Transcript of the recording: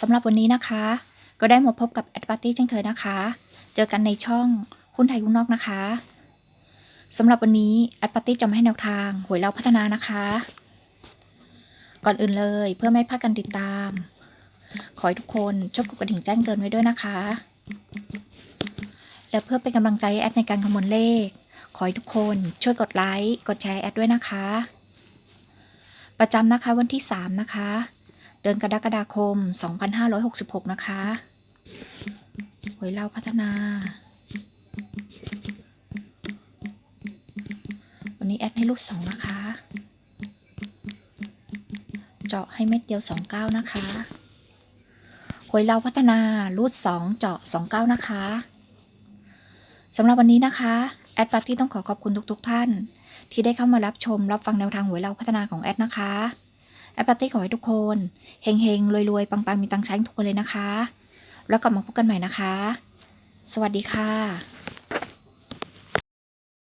สำหรับวันนี้นะคะ ก็ได้มาพบกับแอดปาร์ตี้เช่นเคยนะคะ เจอกันในช่องหุ้นไทยหุ้นนอกนะคะสำหรับวันนี้แอดปาร์ตี้จะมาให้แนวทางหวยเราพัฒนานะคะ ก่อนอื่นเลยเพื่อไม่พลาดกันติดตาม ขอให้ทุกคนช่วยกดกระดิ่งแจ้งเตือนไว้ด้วยนะคะ และเพื่อเป็นกำลังใจแอดในการคำนวณเลข ขอให้ทุกคนช่วยกดไลค์กดแชร์แอดด้วยนะคะ ประจำนะคะวันที่ 3 นะคะ ดือนกรกฎาคม 2566 นะคะหวยเราพัฒนา วันนี้แอดให้รูด2นะคะ เจาะให้เม็ดเดียว 29 นะคะหวยเราพัฒนารูด 2 เจาะ 29 นะคะสำหรับวันนี้นะคะ แอดปาร์ตี้ต้องขอขอบคุณทุกๆทท่าน ที่ได้เข้ามารับชมรับฟังแนวทางหวยเราพัฒนาของแอดนะคะ แอปปาร์ตี้ขอให้ทุกคนเฮงเฮงรวยรวยๆปังๆมีตังค์ใช้ทุกคนเลยนะคะ แล้วกลับมาพบกันใหม่นะคะ สวัสดีค่ะ